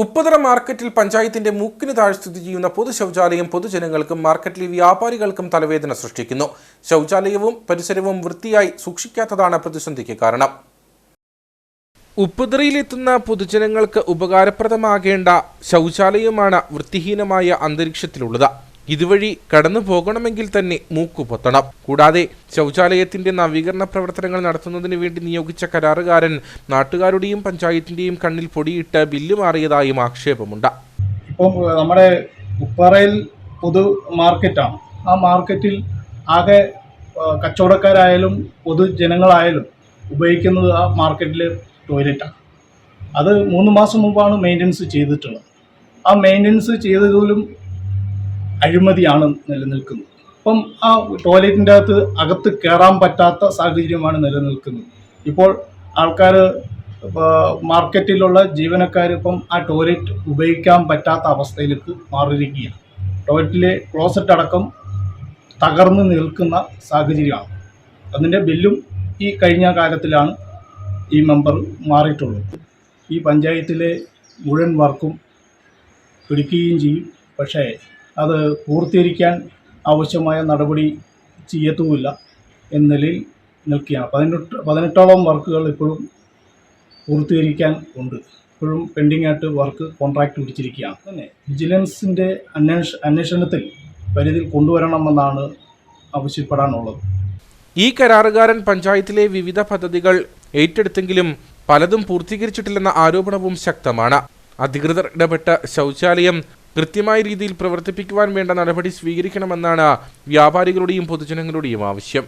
ഉപ്പുതറ മാർക്കറ്റിൽ പഞ്ചായത്തിന്റെ മൂക്കിന് താഴെ സ്ഥിതി ചെയ്യുന്ന പൊതു ശൗചാലയം പൊതുജനങ്ങൾക്കും മാർക്കറ്റിലെ വ്യാപാരികൾക്കും തലവേദന സൃഷ്ടിക്കുന്നു. ശൗചാലയവും പരിസരവും വൃത്തിയായി സൂക്ഷിക്കാത്തതാണ് പ്രതിസന്ധിക്ക് കാരണം. ഉപ്പുതറയിലെത്തുന്ന പൊതുജനങ്ങൾക്ക് ഉപകാരപ്രദമാകേണ്ട ശൗചാലയമാണ് വൃത്തിഹീനമായ അന്തരീക്ഷത്തിലുള്ളത്. ഇതുവഴി കടന്നു പോകണമെങ്കിൽ തന്നെ മൂക്കു പൊത്തണം. കൂടാതെ ശൗചാലയത്തിന്റെ നവീകരണ പ്രവർത്തനങ്ങൾ നടത്തുന്നതിന് വേണ്ടി നിയോഗിച്ച കരാറുകാരൻ നാട്ടുകാരുടെയും പഞ്ചായത്തിന്റെയും കണ്ണിൽ പൊടിയിട്ട് ബില്ല് മാറിയതായും ആക്ഷേപമുണ്ട്. ഇപ്പം നമ്മുടെ ഉപ്പറയിൽ പൊതു മാർക്കറ്റാണ്. ആ മാർക്കറ്റിൽ ആകെ കച്ചവടക്കാരായാലും പൊതുജനങ്ങളായാലും ഉപയോഗിക്കുന്നത് ആ മാർക്കറ്റിലെ ടോയ്ലറ്റാണ്. അത് മൂന്ന് മാസം മുമ്പാണ് മെയിന്റനൻസ് ചെയ്തിട്ടുള്ളത്. ആ മെയിന്റനൻസ് ചെയ്തതിലും അഴിമതിയാണ് നിലനിൽക്കുന്നത്. അപ്പം ആ ടോയ്ലറ്റിന്റെ അകത്ത് അകത്ത് കയറാൻ പറ്റാത്ത സാഹചര്യമാണ് നിലനിൽക്കുന്നത്. ഇപ്പോൾ ആൾക്കാർ മാർക്കറ്റിലുള്ള ജീവനക്കാർ ഇപ്പം ആ ടോയ്ലറ്റ് ഉപയോഗിക്കാൻ പറ്റാത്ത അവസ്ഥയിലേക്ക് മാറിയിരിക്കുകയാണ്. ടോയ്ലറ്റിലെ ക്ലോസറ്റ് അടക്കം തകർന്ന് നിൽക്കുന്ന സാഹചര്യമാണ്. അതിന്റെ ബില്ലും ഈ കഴിഞ്ഞ കാലത്തിലാണ് ഈ മെമ്പർ മാറിയിട്ടുള്ളത്. ഈ പഞ്ചായത്തിലെ മുഴുവൻ വർക്കും പിടിക്കുകയും ചെയ്യും. പക്ഷേ അത് പൂർത്തീകരിക്കാൻ ആവശ്യമായ നടപടി ചെയ്യത്തുമില്ല എന്ന നിലയിൽ നിൽക്കുകയാണ്. പതിനെട്ട് പതിനെട്ടോളം വർക്കുകൾ ഇപ്പോഴും പൂർത്തീകരിക്കാൻ ഉണ്ട്. ഇപ്പോഴും പെൻഡിങ് ആയിട്ട് വർക്ക് കോൺട്രാക്ട് പിടിച്ചിരിക്കുകയാണ്. തന്നെ വിജിലൻസിന്റെ അന്വേഷ അന്വേഷണത്തിൽ പരിധിയിൽ കൊണ്ടുവരണമെന്നാണ് ആവശ്യപ്പെടാനുള്ളത്. ഈ കരാറുകാരൻ പഞ്ചായത്തിലെ വിവിധ പദ്ധതികൾ ഏറ്റെടുത്തെങ്കിലും പലതും പൂർത്തീകരിച്ചിട്ടില്ലെന്ന ആരോപണവും ശക്തമാണ്. അധികൃതർ ഇടപെട്ട ശൗചാലയം കൃത്യമായ രീതിയിൽ പ്രവർത്തിപ്പിക്കുവാൻ വേണ്ട നടപടി സ്വീകരിക്കണമെന്നാണ് വ്യാപാരികളുടെയും പൊതുജനങ്ങളുടെയും ആവശ്യം